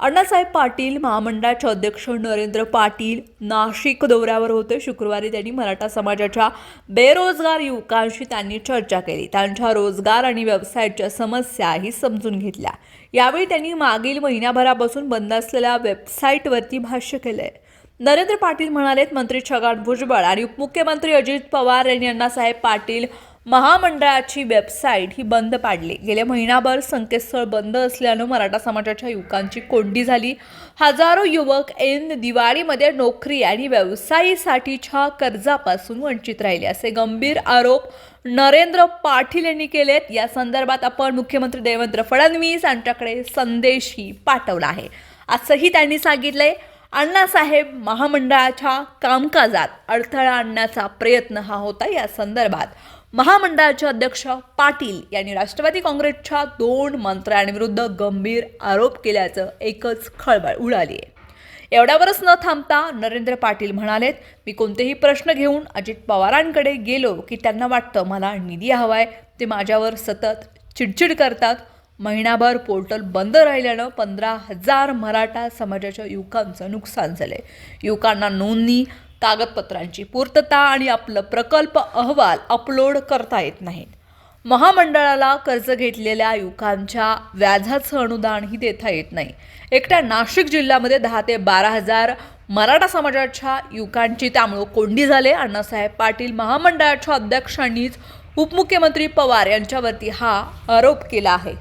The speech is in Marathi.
अण्णासाहेब पाटील महामंडळाचे अध्यक्ष नरेंद्र पाटील नाशिक दौऱ्यावर होते. शुक्रवारी त्यांनी मराठा समाजाच्या बेरोजगार युवकांशी त्यांनी चर्चा केली. त्यांच्या रोजगार आणि व्यवसायाच्या समस्याही समजून घेतल्या. यावेळी त्यांनी मागील महिन्याभरापासून बंद असलेल्या वेबसाईटवरती भाष्य केलंय. नरेंद्र पाटील म्हणालेत मंत्री छगन भुजबळ आणि उपमुख्यमंत्री अजित पवार यांनी अण्णासाहेब पाटील महामंडळाची वेबसाईट ही बंद पाडली. गेले महिनाभर संकेतस्थळ बंद असल्यानं मराठा समाजाच्या युवकांची कोंडी झाली. हजारो युवक ऐन दिवाळीमध्ये नोकरी आणि व्यवसायासाठीच्या कर्जापासून वंचित राहिले. असे गंभीर आरोप नरेंद्र पाटील यांनी केलेत. या संदर्भात आपण मुख्यमंत्री देवेंद्र फडणवीस यांच्याकडे संदेशही पाठवला आहे. असंही त्यांनी सांगितलंय. अण्णासाहेब महामंडळाच्या कामकाजात अडथळा आणण्याचा प्रयत्न हा होता या संदर्भात. महामंडळाचे अध्यक्ष पाटील यांनी राष्ट्रवादी काँग्रेसच्या दोन मंत्र्यांविरुद्ध गंभीर आरोप केल्याचं एकच खळबळ उडाली आहे. एवढ्यावरच न थांबता नरेंद्र पाटील म्हणालेत मी कोणतेही प्रश्न घेऊन अजित पवारांकडे गेलो की त्यांना वाटतं मला निधी हवाय. ते माझ्यावर सतत चिडचिड करतात. महिनाभर पोर्टल बंद राहिल्यानं पंधरा हजार मराठा समाजाच्या युवकांचं नुकसान झालं आहे युवकांना नोंदणी कागदपत्रांची पूर्तता आणि आपलं प्रकल्प अहवाल अपलोड करता येत नाहीत महामंडळाला कर्ज घेतलेल्या युवकांच्या व्याजाचं अनुदानही देता येत नाही. एकट्या नाशिक जिल्ह्यामध्ये दहा ते बारा हजार मराठा समाजाच्या युवकांची त्यामुळं कोंडी झाले. अण्णासाहेब पाटील महामंडळाच्या अध्यक्षांनीच उपमुख्यमंत्री पवार यांच्यावरती हा आरोप केला आहे.